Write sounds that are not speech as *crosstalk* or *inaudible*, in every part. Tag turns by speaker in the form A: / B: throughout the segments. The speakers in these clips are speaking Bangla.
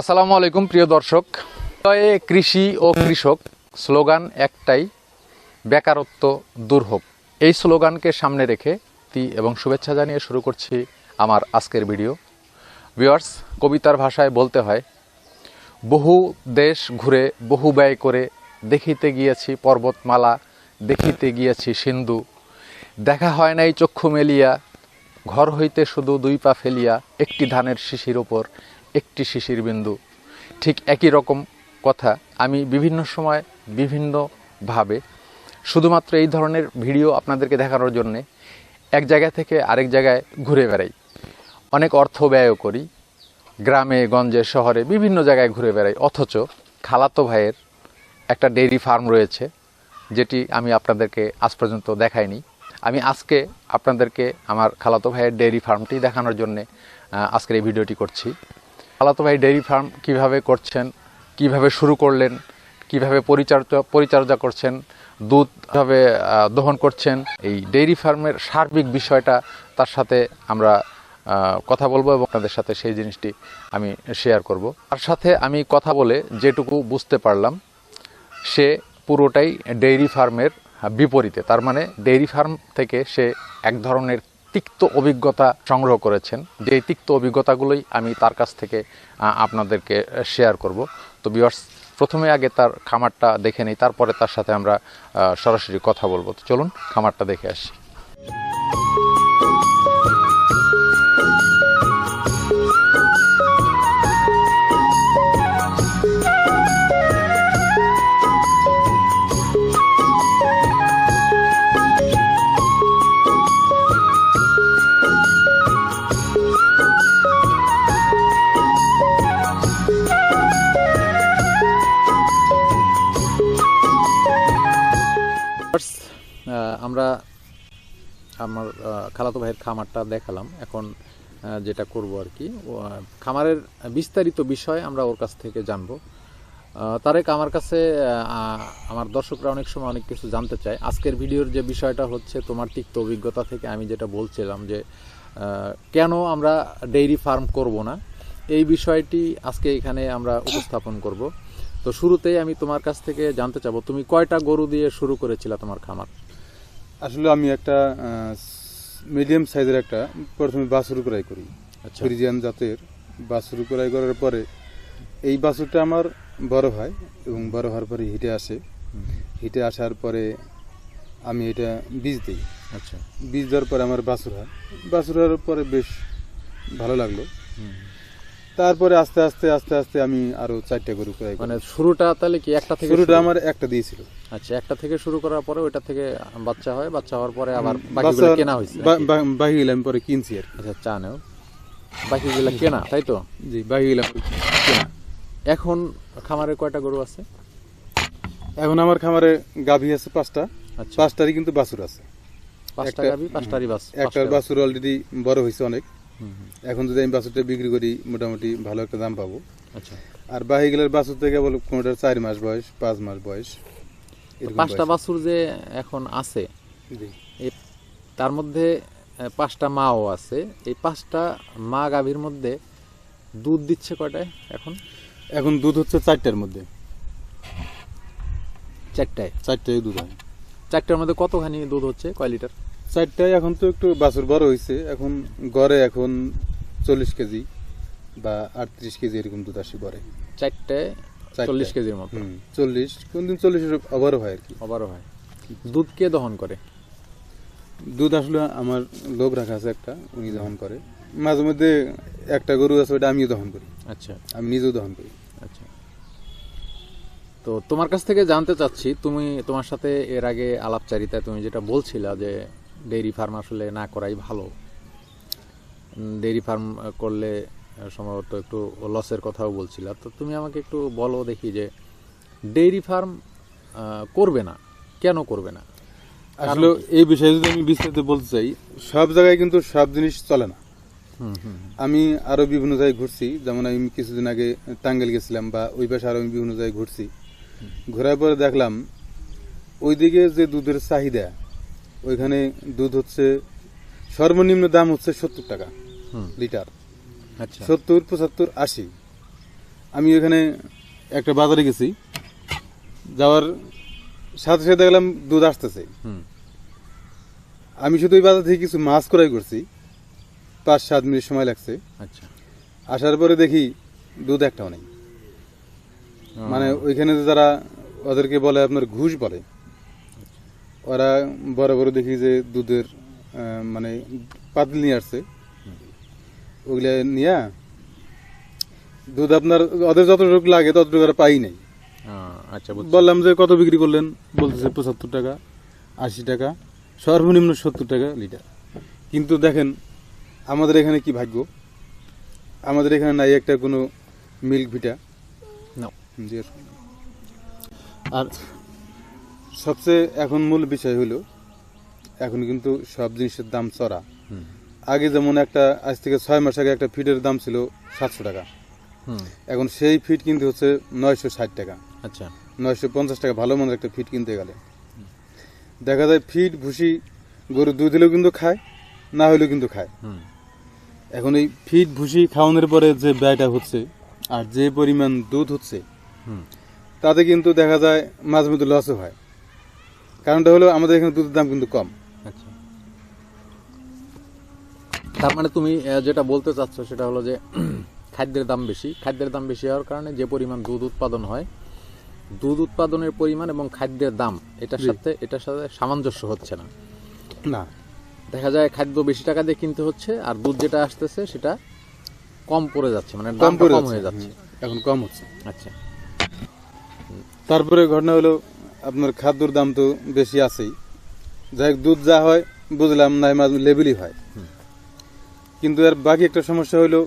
A: আসসালামু আলাইকুম, প্রিয় দর্শক। কৃষি ও কৃষক স্লোগান একটাই, বেকারত্ব দূর হোক। এই স্লোগানকে সামনে রেখে তি এবং শুভেচ্ছা জানিয়ে শুরু করছি আমার আজকের ভিডিও। ভিউয়ার্স, কবিতার ভাষায় বলতে হয়, বহু দেশ ঘুরে, বহু ব্যয় করে দেখিতে গিয়েছি পর্বতমালা, দেখিতে গিয়েছি সিন্ধু। দেখা হয় নাই চক্ষু মেলিয়া, ঘর হইতে শুধু দুই পা ফেলিয়া, একটি ধানের শিশির ওপর একটি শিশির বিন্দু। ঠিক একই রকম কথা। আমি বিভিন্ন সময় বিভিন্নভাবে শুধুমাত্র এই ধরনের ভিডিও আপনাদেরকে দেখানোর জন্যে এক জায়গা থেকে আরেক জায়গায় ঘুরে বেড়াই। অনেক অর্থ ব্যয়ও করি। গ্রামে, গঞ্জে, শহরে বিভিন্ন জায়গায় ঘুরে বেড়াই। অথচ খালাতো ভাইয়ের একটা ডেইরি ফার্ম রয়েছে, যেটি আমি আপনাদেরকে আজ পর্যন্ত দেখাইনি। আমি আজকে আপনাদেরকে আমার খালাতো ভাইয়ের ডেইরি ফার্মটি দেখানোর জন্যে আজকের এই ভিডিওটি করছি। খালাতো ভাই ডেইরি ফার্ম কীভাবে করছেন, কীভাবে শুরু করলেন, কীভাবে পরিচর্যা পরিচর্যা করছেন, দুধ কীভাবে দহন করছেন, এই ডেইরি ফার্মের সার্বিক বিষয়টা তার সাথে আমরা কথা বলব এবং আপনাদের সাথে সেই জিনিসটি আমি শেয়ার করব। তার সাথে আমি কথা বলে যেটুকু বুঝতে পারলাম, সে পুরোটাই ডেইরি ফার্মের বিপরীতে। তার মানে ডেইরি ফার্ম থেকে সে এক ধরনের তিক্ত অভিজ্ঞতা সংগ্রহ করেছেন। যে তিক্ত অভিজ্ঞতাগুলোই আমি তার কাছ থেকে আপনাদেরকে শেয়ার করব। তো বিয়ার্স প্রথমে আগে তার খামারটা দেখে নিই, তারপরে তার সাথে আমরা সরাসরি কথা বলব। তো চলুন খামারটা দেখে আসি। আমরা আমার খালাতো ভাইয়ের খামারটা দেখালাম। এখন যেটা করব আর কি খামারের বিস্তারিত বিষয় আমরা ওর কাছ থেকে জানব। তারেক আমার কাছে আমার দর্শকরা অনেক সময় অনেক কিছু জানতে চায়। আজকের ভিডিওর যে বিষয়টা হচ্ছে তোমার তিক্ত অভিজ্ঞতা থেকে আমি যেটা বলছিলাম যে কেন আমরা ডেইরি ফার্ম করব না, এই বিষয়টি আজকে এখানে আমরা উপস্থাপন করব। তো শুরুতেই আমি তোমার কাছ থেকে জানতে চাবো, তুমি কয়টা গরু দিয়ে শুরু করেছিলা তোমার খামার?
B: আসলে আমি একটা মিডিয়াম সাইজের একটা প্রথমে বাছুর ক্রয় করি।
A: আচ্ছা।
B: ফ্রিজিয়ান জাতের বাছুর ক্রয় করার পরে এই বাছুরটা আমার বড় হয় এবং বড় হওয়ার পরে হিটে আসে। হিটে আসার পরে আমি এটা বীজ দিই।
A: আচ্ছা।
B: বীজ দেওয়ার পরে আমার বাছুর হয়। বাছুর হওয়ার পরে বেশ ভালো লাগল। তারপরে আস্তে আস্তে আস্তে আস্তে আমি আরও চারটা গরু ক্রয়
A: মানে শুরুটা তাহলে কি একটা থেকে
B: শুরুটা আমার একটা দিয়েছিল।
A: আচ্ছা একটা থেকে শুরু করার পরে ওইটা থেকে বাচ্চা হয় বাচ্চা হওয়ার পরে আবার বাকিগুলো কেনা হয়েছে
B: বাকিগুলো আমি পরে কিনছি আর
A: আচ্ছা চা নেও। বাকিগুলো কেনা তাই তো?
B: জি বাকিগুলো কেনা।
A: এখন খামারে কয়টা গরু আছে?
B: এখন আমার খামারে গাভী আছে পাঁচটা।
A: আচ্ছা।
B: পাঁচটারই কিন্তু বাছুর আছে।
A: পাঁচটা গাবি পাঁচটারই বাস
B: একটার বাছুর অলরেডি বড় হয়েছে অনেক। এখন যদি আমি বাছুরটা বিক্রি করি মোটামুটি ভালো একটা দাম পাবো।
A: আচ্ছা।
B: আর বাহিগুলোর বাছুর থেকে বলো কোনোটার চার মাস বয়স পাঁচ মাস বয়স
A: পাঁচটা বাছুর যে এখন আছে তার মধ্যে পাঁচটা মাও আছে। এই পাঁচটা মা গাভীর মধ্যে দুধ দিচ্ছে কয়টায় এখন?
B: এখন দুধ হচ্ছে চারটার মধ্যে।
A: চারটায়?
B: চারটায় দুধ হয়।
A: চারটার মধ্যে কতখানি দুধ হচ্ছে কয় লিটার?
B: চারটায় এখন তো একটু বাছুর বড় হয়েছে এখন গড়ে এখন চল্লিশ কেজি বা আটত্রিশ কেজি এরকম দুধ আসে গড়ে।
A: চারটায়। চল্লিশ কেজির মতো।
B: চল্লিশ। কোনদিন চল্লিশের ওভারও হয় আর কি।
A: আবারও হয়। দুধ কে দহন করে?
B: দুধ আসলে আমার লোক রাখা আছে একটা উনি দহন করে। মাঝে মধ্যে একটা গরু আছে ওটা আমিও দহন করি।
A: আচ্ছা।
B: আমি নিজেও দহন করি।
A: আচ্ছা। তো তোমার কাছ থেকে জানতে চাচ্ছি তুমি তোমার সাথে এর আগে আলাপচারিতায় তুমি যেটা বলছিলা যে ডেইরি ফার্ম আসলে না করাই ভালো। ডেইরি ফার্ম করলে সম্ভবত একটু লসের কথাও বলছিলা। তো তুমি আমাকে একটু বলো দেখি যে ডেইরি ফার্ম করবে না কেন করবে না?
B: আসলে এই বিষয়ে যদি আমি বিস্তারিত বলতে চাই সব জায়গায় কিন্তু সব জিনিস চলে না।
A: হুম হুম
B: আমি আরও বিভিন্ন জায়গায় ঘুরছি যেমন আমি কিছুদিন আগে টাঙ্গেল গেছিলাম বা ওই পাশে আরও আমি বিভিন্ন জায়গায় ঘুরছি। ঘোরার পরে দেখলাম ওইদিকে যে দুধের চাহিদা ওইখানে দুধ হচ্ছে সর্বনিম্ন দাম হচ্ছে সত্তর টাকা লিটার।
A: আচ্ছা।
B: সত্তর পঁচাত্তর আশি। আমি এখানে একটা বাজারে গেছি যাওয়ার সাথে সাথে দেখলাম দুধ আসতেছে। আমি শুধু ওই বাজার থেকে কিছু মাছ ক্রয় করছি পাঁচ সাত মিনিট সময় লাগছে।
A: আচ্ছা।
B: আসার পরে দেখি দুধ একটাও নেই। মানে ওইখানে যারা ওদেরকে বলে আপনার ঘুষ বলে ওরা বড় বড় দেখি যে দুধের মানে পাতিল নিয়ে আসছে। ওগুলা নিয়ে দুধ আপনার ওদের যতটুকু লাগে ততটুকু আর পাই নাই।
A: আচ্ছা
B: বললাম যে কত বিক্রি করলেন? বলতেছে পঁচাত্তর টাকা আশি টাকা সর্বনিম্ন সত্তর টাকা লিটার। কিন্তু দেখেন আমাদের এখানে কি ভাগ্য? আমাদের এখানে নাই একটা কোনো মিল্ক ভিটা। জিজ্ঞেস আর সবচেয়ে এখন মূল বিষয় হলো এখন কিন্তু সব জিনিসের দাম চড়া। আগে যেমন একটা আজ থেকে ছয় মাস আগে একটা ফিটের দাম ছিল সাতশো টাকা। এখন সেই ফিট কিনতে হচ্ছে নয়শো ষাট টাকা।
A: আচ্ছা।
B: নয়শো পঞ্চাশ টাকা ভালো মন্দের একটা ফিট কিনতে গেলে। দেখা যায় ফিট ভুসি গরু দুধ দিলেও কিন্তু খায় না হলেও কিন্তু খায়। এখন এই ফিট ভুসি খাওয়ানোর পরে যে ব্যয়টা হচ্ছে আর যে পরিমাণ দুধ হচ্ছে তাতে কিন্তু দেখা যায় মাঝে মধ্যে লসও হয়। কারণটা হলো আমাদের এখানে দুধের দাম কিন্তু কম।
A: আচ্ছা। তার মানে তুমি যেটা বলতে চাচ্ছ সেটা হলো যে *clears throat* খাদ্যের দাম বেশি। খাদ্যের দাম বেশি হওয়ার কারণে যে পরিমাণ দুধ উৎপাদন হয় দুধ উৎপাদনের পরিমাণ এবং খাদ্যের দাম এটার সাথে এটার সাথে সামঞ্জস্য হচ্ছে না।
B: না।
A: দেখা যায় খাদ্য বেশি টাকা দিয়ে কিনতে হচ্ছে আর দুধ যেটা আসতেছে সেটা কম পড়ে যাচ্ছে মানে দামটা কম হয়ে যাচ্ছে।
B: এখন কম হচ্ছে।
A: আচ্ছা।
B: তারপরে ঘটনা হলো আপনার খাদ্যর দাম তো বেশি আছেই। যাই হোক, দুধ যা হয় বুঝলাম নাই মাঝে লেবেলই হয়। কিন্তু এর বাকি একটা সমস্যা হলো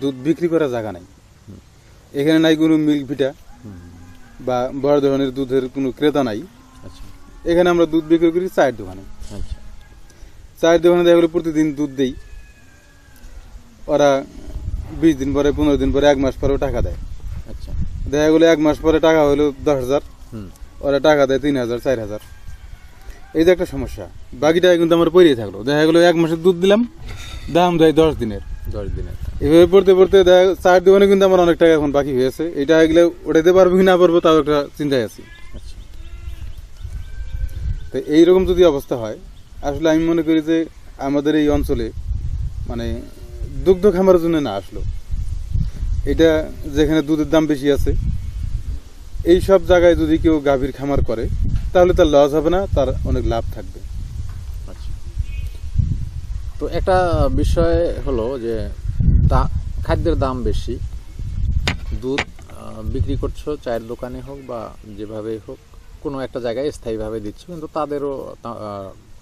B: দুধ বিক্রি করার জায়গা নাই। এখানে নাই কোনো মিল্ক ভিটা বা বড় ধরনের দুধের কোনো ক্রেতা নাই।
A: আচ্ছা।
B: এখানে আমরা দুধ বিক্রি করি চায়ের দোকানে।
A: আচ্ছা।
B: চায়ের দোকানে দেখা গেলো প্রতিদিন দুধ দেই। ওরা বিশ দিন পরে পনেরো দিন পরে এক মাস পরেও টাকা দেয়।
A: আচ্ছা।
B: দেখা গেলো এক মাস পরে টাকা হলো দশ হাজার। ওরা টাকা দেয় তিন হাজার চার হাজার। এই যে একটা সমস্যা। বাকি টাকা কিন্তু আমার পড়িয়ে থাকল। দেখা গেলো এক মাসের দুধ দিলাম দাম দেয় দশ দিনের।
A: দশ দিনের।
B: এভাবে পড়তে পড়তে দেখা গেলো চার দোকানে কিন্তু আমার অনেক টাকা এখন বাকি হয়েছে। এই টাকাগুলো ওঠাইতে পারব কি না পারব তাও একটা চিন্তায় আছি।
A: আচ্ছা।
B: তো এইরকম যদি অবস্থা হয় আসলে আমি মনে করি যে আমাদের এই অঞ্চলে মানে দুগ্ধ খামারের জন্য না আসলো। এটা যেখানে দুধের দাম বেশি আছে এই সব জায়গায় যদি কেউ গাভীর খামার করে তাহলে তার লস হবে না তার অনেক লাভ থাকবে।
A: আচ্ছা। তো একটা বিষয় হলো যে তা খাদ্যের দাম বেশি। দুধ বিক্রি করছ চায়ের দোকানে হোক বা যেভাবে হোক কোনো একটা জায়গায় স্থায়ীভাবে দিচ্ছ কিন্তু তাদেরও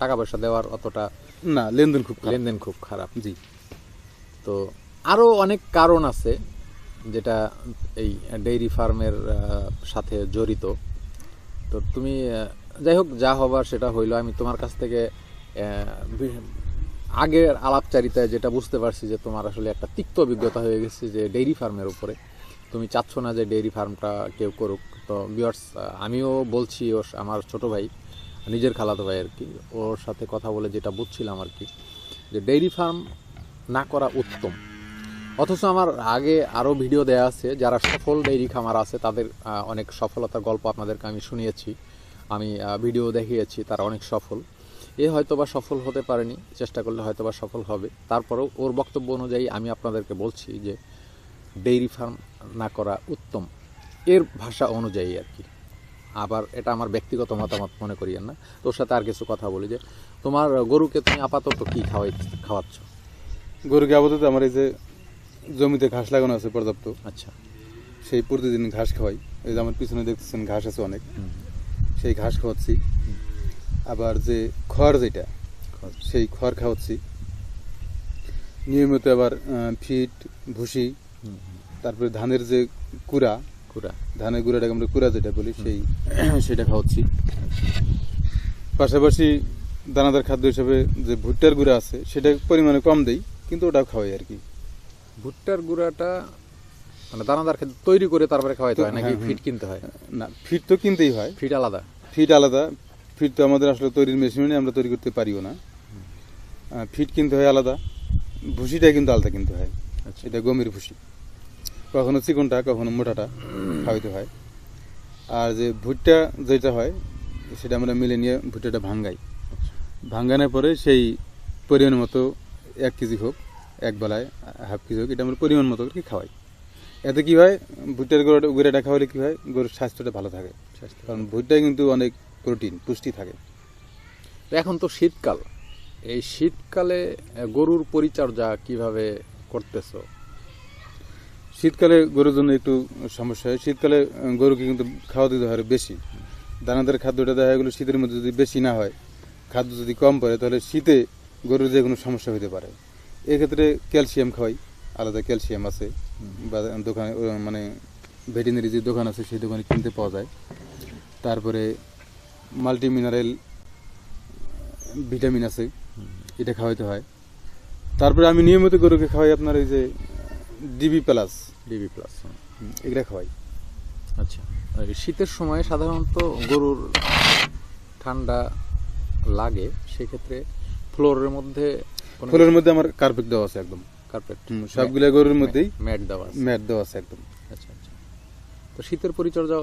A: টাকা পয়সা দেওয়ার অতটা
B: না লেনদেন খুব
A: লেনদেন খুব খারাপ।
B: জি।
A: তো আরও অনেক কারণ আছে। যেটা এই ডেইরি ফার্মের সাথে জড়িত। তো তুমি যাই হোক, যা হবার সেটা হইল। আমি তোমার কাছ থেকে আগের আলাপচারিতায় যেটা বুঝতে পারছি যে তোমার আসলে একটা তিক্ত অভিজ্ঞতা হয়ে গেছে যে ডেইরি ফার্মের উপরে। তুমি চাচ্ছ না যে ডেইরি ফার্মটা কেউ করুক। তো বিয়ার্স আমিও বলছি ওর, আমার ছোট ভাই, নিজের খালাতো ভাই আর কি ওর সাথে কথা বলে যেটা বুঝছিলাম আর কি যে ডেইরি ফার্ম না করা উত্তম। অথচ আমার আগে আরও ভিডিও দেয়া আছে, যারা সফল ডেইরি খামার আছে, তাদের অনেক সফলতার গল্প আপনাদেরকে আমি শুনিয়েছি, আমি ভিডিও দেখিয়েছি, তারা অনেক সফল। এ হয়তোবা সফল হতে পারেনি, চেষ্টা করলে হয়তোবা সফল হবে। তারপরেও ওর বক্তব্য অনুযায়ী আমি আপনাদেরকে বলছি যে ডেইরি ফার্ম না করা উত্তম। এর ভাষা অনুযায়ী আর কি। আবার এটা আমার ব্যক্তিগত মতামত, মনে করিয়েন না। তোর সাথে আর কিছু কথা বলি যে, তোমার গরুকে তুমি আপাতত কী খাওয়াই, খাওয়াচ্ছ?
B: গরুকে আপাতত আমার এই যে জমিতে ঘাস লাগানো আছে পর্যাপ্ত।
A: আচ্ছা।
B: সেই প্রতিদিন ঘাস খাওয়াই। এই যে আমার পিছনে দেখতেছেন ঘাস আছে অনেক। সেই ঘাস খাওয়াচ্ছি। আবার যে খড় যেটা সেই খড় খাওয়াচ্ছি। নিয়মিত আবার ফিট ভুসি তারপরে ধানের যে কুড়া
A: কুড়া।
B: ধানের গুঁড়াটাকে আমরা কুড়া যেটা বলি সেই *clears throat* সেটা খাওয়াচ্ছি। পাশাপাশি দানাদার খাদ্য হিসেবে যে ভুট্টার গুঁড়া আছে সেটা পরিমাণে কম দেই কিন্তু ওটাও খাওয়াই আর কি।
A: ভুট্টার গুঁড়াটা মানে দানাদার খেতে তৈরি করে তারপরে খাওয়াইতে হয় নাকি
B: হ্যাঁ,
A: ফিট কিনতে হয়?
B: না ফিট তো কিনতেই হয়।
A: ফিট আলাদা?
B: ফিট আলাদা। ফিট তো আমাদের আসলে তৈরির মেশিন নেই আমরা তৈরি করতে পারিও না। ফিট কিনতে হয় আলাদা ভুসিটা কিন্তু আলাদা কিনতে হয়।
A: আচ্ছা।
B: এটা গমের ভুসি। কখনো চিকনটা কখনো মোটাটা খাওয়াইতে হয়। আর যে ভুট্টা যেটা হয় সেটা আমরা মিলে নিয়ে ভুট্টাটা ভাঙ্গাই। ভাঙ্গানোর পরে সেই পরিমাণ মতো এক কেজি হোক এক বেলায় হাফ কেজি হোক এটা আমরা পরিমাণ মতো করে খাওয়াই। এতে কী হয় ভুট্টার গুঁড়োটা গুঁড়োটা খাওয়ালে কী হয় গরুর স্বাস্থ্যটা ভালো থাকে। স্বাস্থ্য কারণ ভুট্টায় কিন্তু অনেক প্রোটিন পুষ্টি থাকে।
A: তো এখন তো শীতকাল। এই শীতকালে গরুর পরিচর্যা কীভাবে করতেছো?
B: শীতকালে গরুর জন্য একটু সমস্যা হয়। শীতকালে গরুকে কিন্তু খাওয়া দিতে হয় বেশি। দানাদার খাদ্যটা দেখা গেলো শীতের মধ্যে যদি বেশি না হয় খাদ্য যদি কম পড়ে তাহলে শীতে গরুর যে কোনো সমস্যা হতে পারে। এক্ষেত্রে ক্যালসিয়াম খাওয়াই আলাদা ক্যালসিয়াম আছে। বা দোকানে মানে ভেটেরিনারি যে দোকান আছে সেই দোকানে কিনতে পাওয়া যায়। তারপরে মাল্টি মিনারেল ভিটামিন আছে এটা খাওয়াইতে হয়। তারপরে আমি নিয়মিত গরুকে খাওয়াই আপনার এই যে ডিবি প্লাস।
A: ডিবি প্লাস
B: এগুলা খাওয়াই।
A: আচ্ছা শীতের সময় সাধারণত গরুর ঠান্ডা লাগে সেক্ষেত্রে ফ্লোরের মধ্যে
B: ফুলের মধ্যে আমার কার্পেট দেওয়া আছে একদম।
A: কার্পেট
B: সবগুলা গরুর মধ্যেই
A: ম্যাট দেওয়া আছে।
B: ম্যাট দেওয়া আছে একদম।
A: আচ্ছা আচ্ছা। তো শীতের পরিচর্যা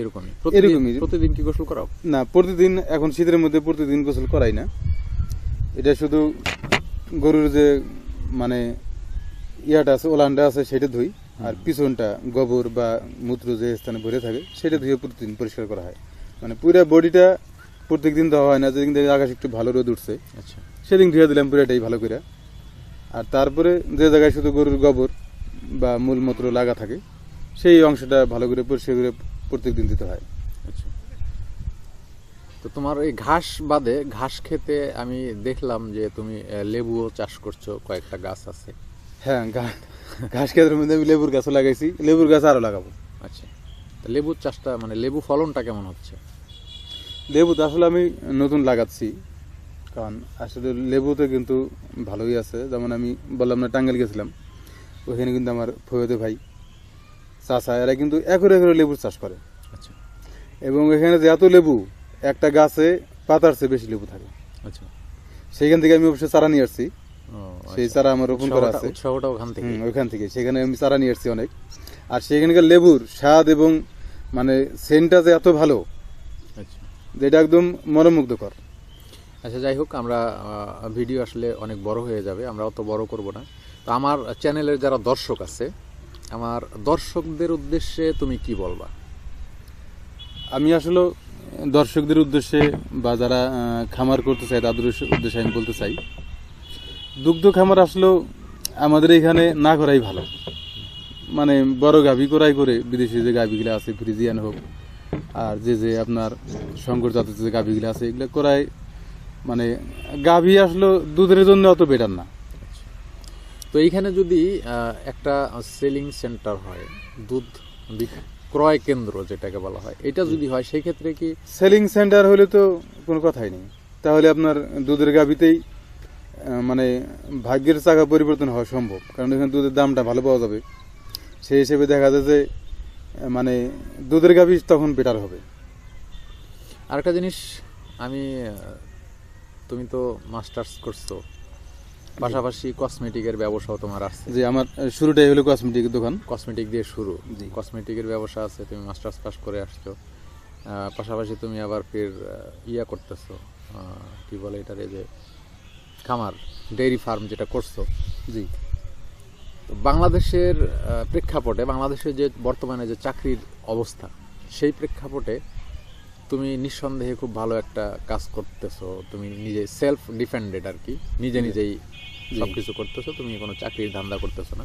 A: এরকমই? প্রতিদিন
B: এরকমই।
A: প্রতিদিন কি গোসল করাও?
B: না প্রতিদিন এখন শীতের মধ্যে প্রতিদিন গোসল করাই না। এটা শুধু গরুর যে মানে ইয়াটা আছে ওলানটা আছে সেটা ধুই। আর পিছনটা গোবর বা মূত্র যে স্থানে ভরে থাকে সেটা ধুয়ে প্রতিদিন পরিষ্কার করা হয়। মানে পুরো বডিটা প্রত্যেকদিন দেওয়া হয় না যেদিন দেখি আকাশ একটু ভালো রোদ উঠছে।
A: আচ্ছা।
B: সেদিন ধুয়ে দিলাম পুরোটাই ভালো করে। আর তারপরে যে জায়গায় শুধু গরুর গোবর বা মূলমূত্র লাগা থাকে সেই অংশটা ভালো করে পরিষ্কার করে প্রত্যেক দিন দিতে হয়।
A: আচ্ছা। তো তোমার এই ঘাস বাদে ঘাস খেতে আমি দেখলাম যে তুমি লেবুও চাষ করছ কয়েকটা গাছ আছে।
B: হ্যাঁ ঘাস খেতের মধ্যে আমি লেবুর গাছও লাগাইছি। লেবুর গাছ আরও লাগাবো।
A: আচ্ছা। তো লেবুর চাষটা মানে লেবু ফলনটা কেমন হচ্ছে?
B: লেবু তো আসলে আমি নতুন লাগাচ্ছি। কারণ আসলে লেবুতে কিন্তু ভালোই আছে। যেমন আমি বললাম না টাঙ্গাইল গেছিলাম। ওখানে কিন্তু আমার ফয়েদে ভাই চাষা এরা কিন্তু একরে একরে লেবুর চাষ করে।
A: আচ্ছা।
B: এবং এখানে যে এত লেবু একটা গাছে পাতার চেয়ে বেশি লেবু থাকে।
A: আচ্ছা।
B: সেইখান থেকে আমি অবশ্যই চারা নিয়ে আসছি। সেই
A: আচ্ছা।
B: চারা আমার রোপণ করা আছে।
A: ওখান থেকে।
B: ওইখান থেকে। সেখানে আমি চারা নিয়ে আসছি অনেক। আর সেখানকার লেবুর স্বাদ এবং মানে সেন্টটা যে এত ভালো
A: আচ্ছা।
B: যেটা একদম মনোমুগ্ধকর।
A: আচ্ছা যাই হোক, আমরা ভিডিও আসলে অনেক বড় হয়ে যাবে, আমরা অত বড় করব না। তো আমার চ্যানেলের যারা দর্শক আছে, আমার দর্শকদের উদ্দেশ্যে তুমি কি বলবা?
B: আমি আসলে দর্শকদের উদ্দেশ্যে বা যারা খামার করতে চায়, তাদের উদ্দেশ্যে- আমি বলতে চাই, দুগ্ধ খামার আসলেও আমাদের এখানে না করাই ভালো। মানে বড় গাভী করাই করে বিদেশি যে গাভীগুলো আছে ফ্রিজিয়ান হোক, আর যে যে আপনার শঙ্কর জাতের যে গাভীগুলো আছে, এগুলো করাই মানে গাভী আসলে দুধের জন্য অত বেটার না।
A: তো এইখানে যদি একটা সেলিং সেন্টার হয় দুধ ক্রয় কেন্দ্র যেটাকে বলা হয় এটা যদি হয় সেই ক্ষেত্রে কি
B: সেলিং সেন্টার হলে তো কোনো কথাই নেই। তাহলে আপনার দুধের গাভিতেই মানে ভাগ্যের চাকা পরিবর্তন হওয়া সম্ভব। কারণ এখানে দুধের দামটা ভালো পাওয়া যাবে। সেই হিসেবে দেখা যায় যে মানে দুধের গাভি তখন বেটার হবে।
A: আরেকটা জিনিস আমি তুমি তো মাস্টার্স করছ। পাশাপাশি কসমেটিকের ব্যবসাও তোমার আছে।
B: যে আমার শুরুটাই হলো কসমেটিক দোকান।
A: কসমেটিক দিয়ে শুরু।
B: জি।
A: কসমেটিকের ব্যবসা আছে তুমি মাস্টার্স পাস করে আসছো। পাশাপাশি তুমি আবার ফের ইয়া করতেছো। কি বলে এটারে যে খামার ডেইরি ফার্ম যেটা করছ।
B: জি।
A: তো বাংলাদেশের প্রেক্ষাপটে বাংলাদেশের যে বর্তমানে যে চাকরির অবস্থা সেই প্রেক্ষাপটে তুমি নিঃসন্দেহে খুব ভালো একটা কাজ করতেছো তুমি নিজে সেলফ ডিফেন্ডেড আর কি নিজে নিজেই সবকিছু করতেছো তুমি কোনো চাকরির ধান্দা করতেছো না।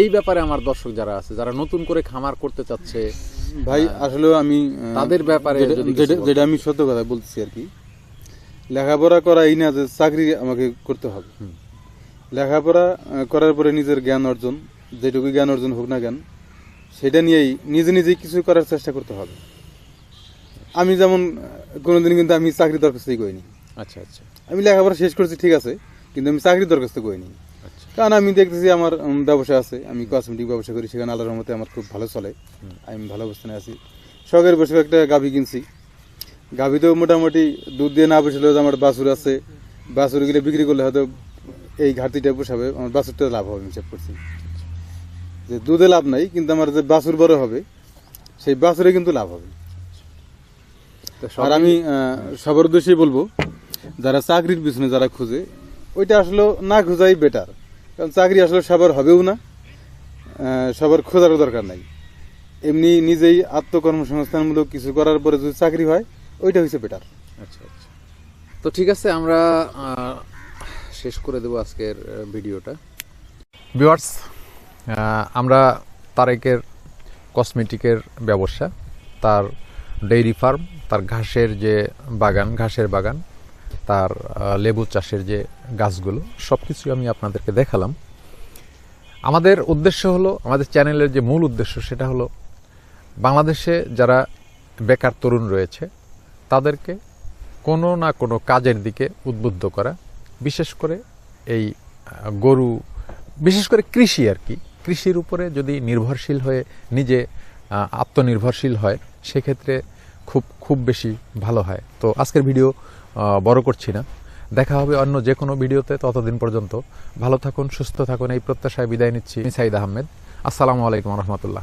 A: এই ব্যাপারে আমার দর্শক যারা আছে যারা নতুন করে খামার করতে চাচ্ছে
B: ভাই আসলে আমি
A: তাদের ব্যাপারে কিছু।
B: যেটা আমি সত্য কথা বলতেছি আর কি লেখাপড়া করা এই না যে চাকরি আমাকে করতে হবে। লেখাপড়া করার পরে নিজের জ্ঞান অর্জন যেটুকু জ্ঞান অর্জন হোক না জ্ঞান সেটা নিয়েই নিজে নিজেই কিছু করার চেষ্টা করতে হবে। আমি যেমন কোনোদিন কিন্তু আমি চাকরি দরখাস্তই করিনি।
A: আচ্ছা আচ্ছা।
B: আমি লেখাপড়া শেষ করছি ঠিক আছে কিন্তু আমি চাকরি দরখাস্ত করিনি।
A: আচ্ছা।
B: কারণ আমি দেখতেছি আমার ব্যবসা আছে আমি কসমেটিক ব্যবসা করি সেখানে আল্লাহর রহমতে আমার খুব ভালো চলে। আমি ভালো অবস্থানে আছি। শখের বসে একটা গাভী কিনছি। গাভীতেও মোটামুটি দুধ দিয়ে না বসলেও আমার বাছুর আছে বাছুরগুলো বিক্রি করলে হয়তো এই ঘাটতিটা পোষাবে আমার বাছুরটা লাভ হবে আমি হিসাব করছি। যে দুধে লাভ নাই কিন্তু আমার যে বাছুর বড় হবে সেই বাছুরে কিন্তু লাভ হবে। আর আমি সবার উদ্দেশ্যেই বলব যারা চাকরির পিছনে যারা খুঁজে ওইটা আসলে না খোঁজাই বেটার কারণ চাকরি আসলে সবার হবেও না সবার খোঁজারও দরকার নাই। এমনি নিজেই আত্মকর্মসংস্থানমূলক কিছু করার পরে যদি চাকরি হয় ওইটা হচ্ছে বেটার
A: আচ্ছা আচ্ছা। তো ঠিক আছে আমরা শেষ করে দেব আজকের ভিডিওটা। ভিউয়ার্স আমরা তারেকের কসমেটিকের ব্যবসা তার ডেইরি ফার্ম, তার ঘাসের যে বাগান, ঘাসের বাগান, তার লেবু চাষের যে গাছগুলো সব কিছুই আমি আপনাদেরকে দেখালাম। আমাদের উদ্দেশ্য হলো, আমাদের চ্যানেলের যে মূল উদ্দেশ্য, সেটা হলো বাংলাদেশে যারা বেকার তরুণ রয়েছে, তাদেরকে কোনো না কোনো কাজের দিকে উদ্বুদ্ধ করা, বিশেষ করে এই গরু, বিশেষ করে কৃষি আর কি। কৃষির উপরে যদি নির্ভরশীল হয়ে নিজে আত্মনির্ভরশীল হয়, সেক্ষেত্রে খুব খুব বেশি ভালো হয়। তো আজকের ভিডিও বড় করছি না। দেখা হবে অন্য যে কোনো ভিডিওতে ততদিন পর্যন্ত। ভালো থাকুন, সুস্থ থাকুন, এই প্রত্যাশায় বিদায় নিচ্ছি মিসাইদ আহমেদ। আসসালামু আলাইকুম রহমতুল্লাহ।